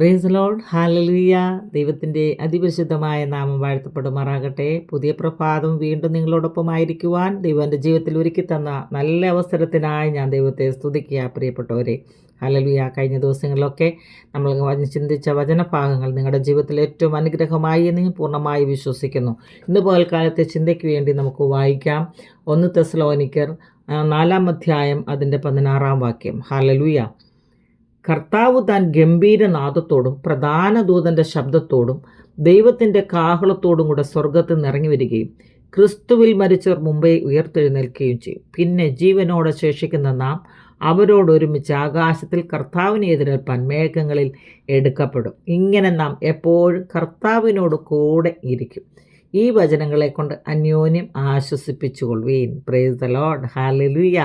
Praise load ഹാലലിയ ദൈവത്തിന്റെ അതിപരിശുദ്ധമായ നാമം വാഴ്ത്തപ്പെടുമാറാകട്ടെ. പുതിയ പ്രഭാതം വീണ്ടും നിങ്ങളോടൊപ്പം ആയിരിക്കുവാൻ ദൈവം എന്റെ ജീവിതത്തിൽ ഒരുക്കി തന്ന നല്ല അവസരത്തിനായി ഞാൻ ദൈവത്തെ സ്തുതിക്കുക പ്രിയപ്പെട്ടവരെ. ഹലലുയ കഴിഞ്ഞ ദിവസങ്ങളിലൊക്കെ നമ്മൾ ചിന്തിച്ച വചനഭാഗങ്ങൾ നിങ്ങളുടെ ജീവിതത്തിൽ ഏറ്റവും അനുഗ്രഹമായി എന്ന് ഞാൻ പൂർണമായി വിശ്വസിക്കുന്നു. ഇന്ന് പകൽക്കാലത്തെ ചിന്തയ്ക്ക് വേണ്ടി നമുക്ക് വായിക്കാം. ഒന്ന് തെസ്ലോനിക്കർ നാലാം അധ്യായം അതിന്റെ പതിനാറാം വാക്യം. ഹലലുയ കർത്താവ് താൻ ഗംഭീരനാദത്തോടും പ്രധാന ദൂതന്റെ ശബ്ദത്തോടും ദൈവത്തിന്റെ കാഹളത്തോടും കൂടെ സ്വർഗത്തിൽ നിന്ന് ഇറങ്ങി വരികയും ക്രിസ്തുവിൽ മരിച്ചവർ മുമ്പേ ഉയർത്തെഴുന്നേൽക്കുകയും ചെയ്യും. പിന്നെ ജീവനോടെ ശേഷിക്കുന്ന നാം അവരോടൊരുമിച്ച് ആകാശത്തിൽ കർത്താവിനെ എതിരേൽപ്പാൻ മേഘങ്ങളിൽ എടുക്കപ്പെടും. ഇങ്ങനെ നാം എപ്പോഴും കർത്താവിനോട് കൂടെ ഇരിക്കും. ഈ വചനങ്ങളെ കൊണ്ട് അന്യോന്യം ആശ്വസിപ്പിച്ചുകൊള്ളുവീൻ. പ്രേസ് ദ ലോഡ് ഹാലലുയ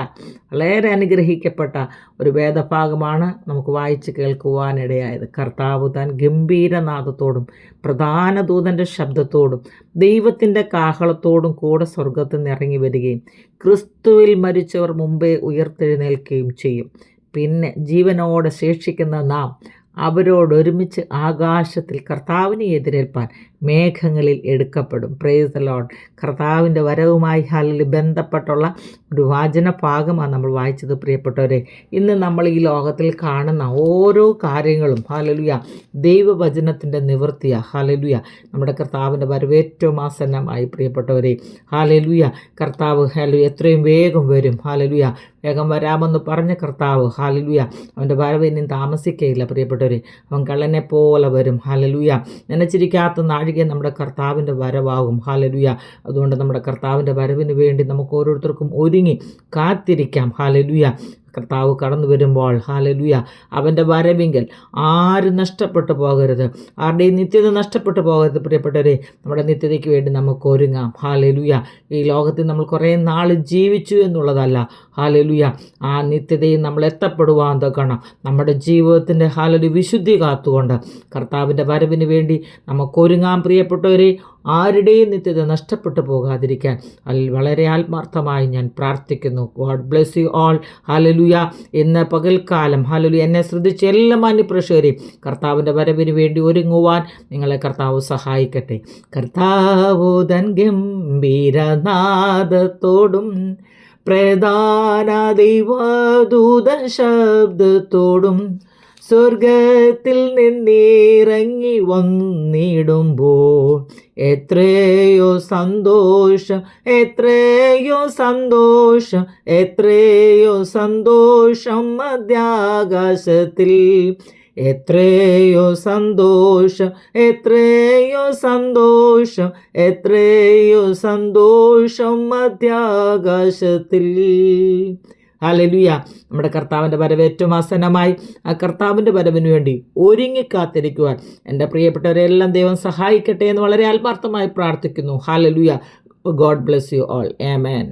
വളരെ അനുഗ്രഹിക്കപ്പെട്ട ഒരു വേദഭാഗമാണ് നമുക്ക് വായിച്ച് കേൾക്കുവാനിടയായത്. കർത്താവ് താൻ ഗംഭീരനാഥത്തോടും പ്രധാന ദൂതന്റെ ശബ്ദത്തോടും ദൈവത്തിന്റെ കാഹളത്തോടും കൂടെ സ്വർഗത്തിൽ നിന്ന് ഇറങ്ങി വരികയും ക്രിസ്തുവിൽ മരിച്ചവർ മുമ്പേ ഉയർത്തെഴുന്നേൽക്കുകയും ചെയ്യും. പിന്നെ ജീവനോടെ ശേഷിക്കുന്ന നാം അവരോടൊരുമിച്ച് ആകാശത്തിൽ കർത്താവിനെ എതിരേൽപ്പാൻ മേഘങ്ങളിൽ എടുക്കപ്പെടും. പ്രേസ് ലോഡ് കർത്താവിന്റെ വരവുമായി ഹാലിൽ ബന്ധപ്പെട്ടുള്ള ഒരു വാചന ഭാഗമാണ് നമ്മൾ വായിച്ചത് പ്രിയപ്പെട്ടവരെ. ഇന്ന് നമ്മൾ ഈ ലോകത്തിൽ കാണുന്ന ഓരോ കാര്യങ്ങളും ഹാലലുയ ദൈവവചനത്തിന്റെ നിവൃത്തിയ ഹാലലുയ നമ്മുടെ കർത്താവിന്റെ വരവേറ്റവും ആസന്നമായി പ്രിയപ്പെട്ടവരെ. ഹാലലുയ കർത്താവ് ഹാലു എത്രയും വേഗം വരും ഹാലലുയ വേഗം വരാമെന്ന് പറഞ്ഞ കർത്താവ് ഹാലലുയ അവന്റെ വരവ് ഇനിയും താമസിക്കുകയില്ല പ്രിയപ്പെട്ടവരെ. അവൻ കള്ളനെ പോലെ വരും ഹാലലുയ നനച്ചിരിക്കാത്ത നാഴിക നമ്മുടെ കർത്താവിന്റെ വരവാകും. ഹാലലുയ അതുകൊണ്ട് നമ്മുടെ കർത്താവിന്റെ വരവിന് വേണ്ടി നമുക്ക് ഓരോരുത്തർക്കും ഒരുങ്ങി കാത്തിരിക്കാം. ഹാലലുയ കർത്താവ് കടന്നു വരുമ്പോൾ ഹാലലുയ അവന്റെ വരവിങ്കൽ ആരും നഷ്ടപ്പെട്ടു പോകരുത്. ആരുടെയും നിത്യത നഷ്ടപ്പെട്ടു പോകരുത്. പ്രിയപ്പെട്ടവരെ നമ്മുടെ നിത്യതയ്ക്ക് വേണ്ടി നമുക്ക് ഒരുങ്ങാം. ഹാലലുയ ഈ ലോകത്തിൽ നമ്മൾ കുറേ നാൾ ജീവിച്ചു എന്നുള്ളതല്ല. ഹാലലുയ ആ നിത്യതയിൽ നമ്മൾ എത്തപ്പെടുവാൻ തക്കണം നമ്മുടെ ജീവിതത്തിന്റെ ഹാലലു വിശുദ്ധി കാത്തുകൊണ്ട് കർത്താവിന്റെ വരവിന് വേണ്ടി നമുക്കൊരുങ്ങാം പ്രിയപ്പെട്ടവരെ ആരുടെയും നിത്യത നഷ്ടപ്പെട്ടു പോകാതിരിക്കാൻ. അതിൽ വളരെ ആത്മാർത്ഥമായി ഞാൻ പ്രാർത്ഥിക്കുന്നു. God bless you all hallelujah എന്ന പകൽക്കാലം. ഹലലു എന്നെ ശ്രദ്ധിച്ച് എല്ലാ മാന്യപ്രേക്ഷകരെയും കർത്താവിന്റെ വരവിന് വേണ്ടി ഒരുങ്ങുവാൻ നിങ്ങളെ കർത്താവ് സഹായിക്കട്ടെ. കർത്താവോ തൻ ഗംഭീരനാദത്തോടും പ്രധാന ദൈവദൂത ശബ്ദത്തോടും സ്വർഗത്തിൽ നിന്നിറങ്ങി വന്നിടുമ്പോൾ എത്രയോ സന്തോഷം എത്രയോ സന്തോഷം എത്രയോ സന്തോഷം മധ്യാകാശത്തിൽ എത്രയോ സന്തോഷം എത്രയോ സന്തോഷം എത്രയോ സന്തോഷം മധ്യാകാശത്തിൽ. ഹലലുയ നമ്മുടെ കർത്താവിന്റെ വരവ് ഏറ്റവും ആസന്നമായി ആ കർത്താവിന്റെ വരവിന് വേണ്ടി ഒരുങ്ങി കാത്തിരിക്കുവാൻ എന്റെ പ്രിയപ്പെട്ടവരെല്ലാം ദൈവം സഹായിക്കട്ടെ എന്ന് വളരെ ആത്മാർത്ഥമായി പ്രാർത്ഥിക്കുന്നു. Hallelujah God bless you all. Amen.